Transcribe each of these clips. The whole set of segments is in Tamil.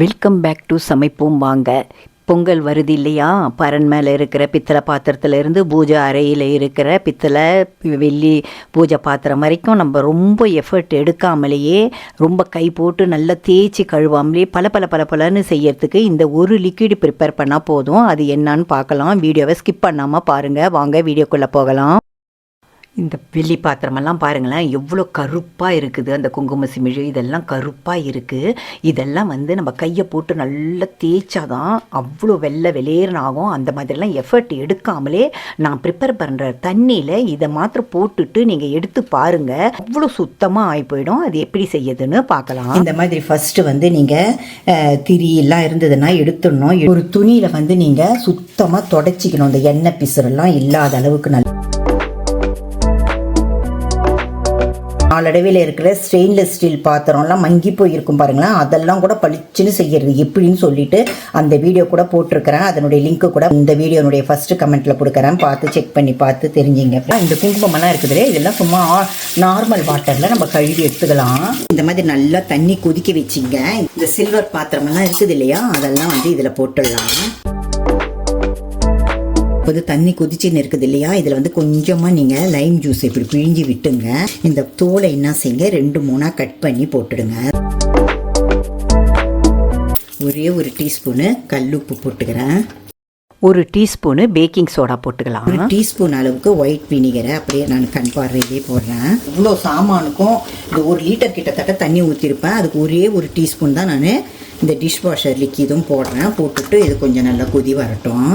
வெல்கம் பேக் டு சமைப்போம் வாங்க. பொங்கல் வருது இல்லையா? பரன் மேலே இருக்கிற பித்தளை பாத்திரத்தில் இருந்து பூஜை அறையில் இருக்கிற பித்தளை வெள்ளி பூஜை பாத்திரம் வரைக்கும் நம்ம ரொம்ப எஃபர்ட் எடுக்காமலேயே ரொம்ப கை போட்டு நல்லா தேய்ச்சி கழுவாமலே பல பல பல பலன்னு செய்யறதுக்கு இந்த ஒரு லிக்விட் ப்ரிப்பேர் பண்ணால் போதும். அது என்னன்னு பார்க்கலாம். வீடியோவை ஸ்கிப் பண்ணாமல் பாருங்கள் வாங்க வீடியோக்குள்ளே போகலாம். இந்த வெள்ளி பாத்திரமெல்லாம் பாருங்களேன் எவ்வளோ கருப்பாக இருக்குது. அந்த குங்கும சிமிழு இதெல்லாம் கருப்பாக இருக்குது இதெல்லாம் வந்து நம்ம கையை போட்டு நல்லா தேய்ச்சாதான் அவ்வளோ வெள்ளை வெளியேறன் ஆகும். அந்த மாதிரிலாம் எஃபர்ட் எடுக்காமலே நான் ப்ரிப்பேர் பண்ணுற தண்ணியில் இதை மாத்திரம் போட்டுட்டு நீங்கள் எடுத்து பாருங்கள் அவ்வளோ சுத்தமாக ஆகி போயிடும் அது எப்படி செய்யுதுன்னு பார்க்கலாம். இந்த மாதிரி ஃபஸ்ட்டு வந்து நீங்கள் திரியெல்லாம் இருந்ததுன்னா எடுத்துடணும். ஒரு துணியில் வந்து நீங்கள் சுத்தமாக தொடச்சிக்கணும். இந்த எண்ணெய் பிசுறெல்லாம் இல்லாத அளவுக்கு நல்லா நாளடைவில் இருக்கிற ஸ்டெயின்லெஸ் ஸ்டீல் பாத்திரம்லாம் மங்கி போயிருக்கும் பாருங்களேன். அதெல்லாம் கூட பளிச்சுன்னு செய்யறது. எப்படின்னு சொல்லிட்டு அந்த வீடியோ கூட போட்டிருக்கிறேன். அதனுடைய லிங்க்கு கூட இந்த வீடியோனுடைய ஃபர்ஸ்ட் கமெண்ட்டில் கொடுக்குறேன். பார்த்து செக் பண்ணி பார்த்து தெரிஞ்சுங்க. இந்த குங்குமம்லாம் இருக்குது இதெல்லாம் சும்மா நார்மல் வாட்டரில் நம்ம கழுவி எடுத்துக்கலாம். இந்த மாதிரி நல்லா தண்ணி கொதிக்க வச்சிங்க. இந்த சில்வர் பாத்திரமெல்லாம் இருக்குது இல்லையா? அதெல்லாம் வந்து இதில் போட்டுடலாம். இப்போ தண்ணி கொதிச்சுன்னு இருக்குது இல்லையா? இதில் வந்து கொஞ்சமாக நீங்கள் லைம் ஜூஸ் இப்படி பிழிஞ்சு விட்டுங்க. இந்த தோலை என்ன செய்யுங்க? ரெண்டு மூணாக கட் பண்ணி போட்டுடுங்க. ஒரே ஒரு டீஸ்பூனு கல்லுப்பு போட்டுக்கிறேன். ஒரு டீஸ்பூனு பேக்கிங் சோடா போட்டுக்கலாம். ஒரு டீஸ்பூன் அளவுக்கு ஒயிட் வினிகரை அப்படியே நான் கண் பார்வையிலே போடுறேன். இவ்வளோ சாமானுக்கும் இந்த ஒரு லிட்டர் கிட்டத்தட்ட தண்ணி ஊற்றிருப்பேன் அதுக்கு ஒரே ஒரு டீஸ்பூன் தான் நான் இந்த டிஷ் வாஷர் லிக்கிதும் போடுறேன். போட்டுட்டு இது கொஞ்சம் நல்லா கொதி வரட்டும்.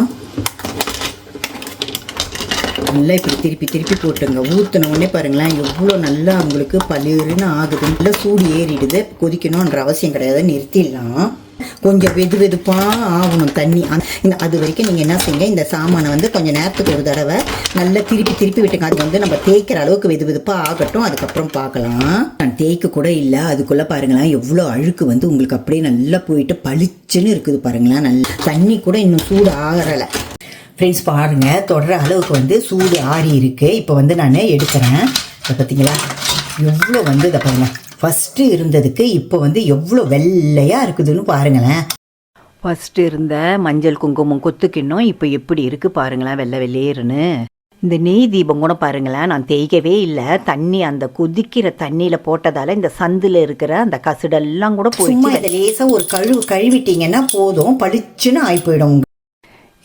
நல்லா இப்படி திருப்பி திருப்பி போட்டுங்க. ஊற்றின உடனே பாருங்களேன் எவ்வளோ நல்லா உங்களுக்கு பளிருன்னு ஆகுது. நல்லா சூடு ஏறிடுது. கொதிக்கணுன்ற அவசியம் கிடையாது. நிறுத்திடலாம். கொஞ்சம் வெது வெதுப்பாக ஆகணும் தண்ணி. இந்த அது வரைக்கும் நீங்கள் என்ன செய்யுங்க இந்த சாமானை வந்து கொஞ்சம் நேரத்துக்கு ஒரு தடவை நல்லா திருப்பி திருப்பி விட்டுங்க. அது வந்து நம்ம தேய்க்கிற அளவுக்கு வெது வெதுப்பாக ஆகட்டும். அதுக்கப்புறம் பார்க்கலாம். நான் தேய்க்க கூட இல்லை. அதுக்குள்ளே பாருங்களேன் எவ்வளோ அழுக்கு வந்து உங்களுக்கு அப்படியே நல்லா போயிட்டு பளிச்சுன்னு இருக்குது பாருங்களேன். நல்லா தண்ணி கூட இன்னும் சூடு ஆகிறலை ஃப்ரெண்ட்ஸ் பாருங்கள் தொடர அளவுக்கு வந்து சூடு ஆறி இருக்குது இப்போ வந்து நான் எடுக்கிறேன். இப்போ பார்த்தீங்களா எவ்வளோ வந்து இதை பாருங்கள் ஃபஸ்ட்டு இருந்ததுக்கு இப்போ வந்து எவ்வளோ வெள்ளையாக இருக்குதுன்னு பாருங்களேன். ஃபஸ்ட்டு இருந்த மஞ்சள் குங்குமம் கொத்துக்கிண்ணம் இப்போ எப்படி இருக்குது பாருங்களேன் வெள்ளை வெள்ளேருன்னு இந்த நெய் தீபம் கூட பாருங்களேன் நான் தேய்க்கவே இல்லை. தண்ணி அந்த கொதிக்கிற தண்ணியில் போட்டதால இந்த சந்தில் இருக்கிற அந்த கசுடெல்லாம் கூட போய் லேசாக ஒரு கழுவு கழுவிட்டீங்கன்னா போதும். பளிச்சுன்னு ஆகி போயிடும்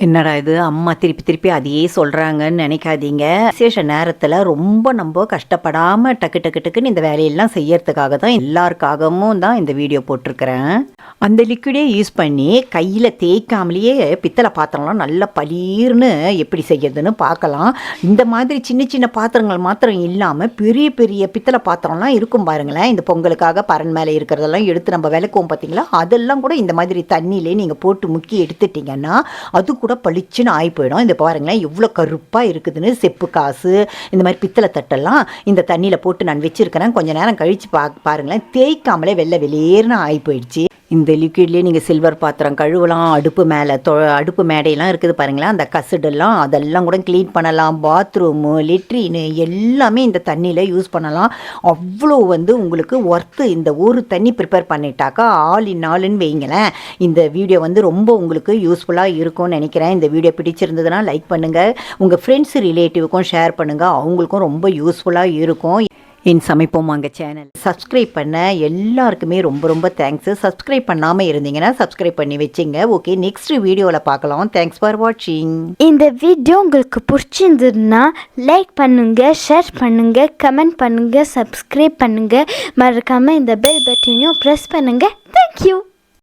என்னடா இது? அம்மா திருப்பி திருப்பி அதையே சொல்கிறாங்கன்னு நினைக்காதீங்க. விசேஷ நேரத்தில் ரொம்ப நம்ம கஷ்டப்படாமல் டக்கு டக்கு டக்குன்னு இந்த வேலையெல்லாம் செய்யறதுக்காக தான் எல்லாருக்காகவும் தான் இந்த வீடியோ போட்டிருக்கிறேன். அந்த லிக்விடே யூஸ் பண்ணி கையில் தேய்க்காமலேயே பித்தளை பாத்திரம்லாம் நல்லா பலீர்னு எப்படி செய்யறதுன்னு பார்க்கலாம். இந்த மாதிரி சின்ன சின்ன பாத்திரங்கள் மாத்திரம் இல்லாமல் பெரிய பெரிய பித்தளை பாத்திரம்லாம் இருக்கும் பாருங்களேன். இந்த பொங்கலுக்காக பரன் மேலே இருக்கிறதெல்லாம் எடுத்து நம்ம விளக்குவோம் பார்த்தீங்களா அதெல்லாம் கூட இந்த மாதிரி தண்ணியிலே நீங்கள் போட்டு முக்கி எடுத்துட்டிங்கன்னா அது கூட கூட பளிச்சுன்னு ஆகி போயிடும் இந்த பாருங்களேன் எவ்வளோ கருப்பாக இருக்குதுன்னு செப்பு காசு இந்த மாதிரி பித்தளை தட்டெல்லாம் இந்த தண்ணியில் போட்டு நான் வச்சுருக்கிறேன். கொஞ்சம் நேரம் கழித்து பா பாருங்களேன் தேய்க்காமலே வெள்ளை வெளியேறுனு ஆகி போயிடுச்சு இந்த லிக்விட்லேயே நீங்கள் சில்வர் பாத்திரம் கழுவலாம் அடுப்பு மேலே தொ அடுப்பு மேடையெல்லாம் இருக்குது பாருங்களேன் அந்த கசடெல்லாம் அதெல்லாம் கூட க்ளீன் பண்ணலாம் பாத்ரூமு லெட்ரின்னு எல்லாமே இந்த தண்ணியில் யூஸ் பண்ணலாம். அவ்வளோ வந்து உங்களுக்கு ஒர்த்து இந்த ஒரு தண்ணி ப்ரிப்பேர் பண்ணிட்டாக்கா ஆல் இன் ஆளுன்னு வைங்களேன். இந்த வீடியோ வந்து ரொம்ப உங்களுக்கு யூஸ்ஃபுல்லாக இருக்கும்னு நினைக்கிறேன். இந்த வீடியோ பிடிச்சிருந்ததுன்னா லைக் பண்ணுங்கள் உங்கள் ஃப்ரெண்ட்ஸ் ரிலேட்டிவுக்கும் ஷேர் பண்ணுங்கள் அவங்களுக்கும் ரொம்ப யூஸ்ஃபுல்லாக இருக்கும். என் சமைப்போம் அங்கே சேனல் சப்ஸ்கிரைப் பண்ண எல்லாருக்குமே ரொம்ப ரொம்ப தேங்க்ஸு சப்ஸ்கிரைப் பண்ணாமல் இருந்தீங்கன்னா சப்ஸ்கிரைப் பண்ணி வச்சுங்க. ஓகே நெக்ஸ்ட் வீடியோவில் பார்க்கலாம். தேங்க்ஸ் ஃபார் வாட்சிங் இந்த வீடியோ உங்களுக்கு பிடிச்சிருந்ததுன்னா லைக் பண்ணுங்க ஷேர் பண்ணுங்க கமெண்ட் பண்ணுங்க சப்ஸ்கிரைப் பண்ணுங்க. மறக்காமல் இந்த பெல் பட்டனையும் ப்ரெஸ் பண்ணுங்க. தேங்க்யூ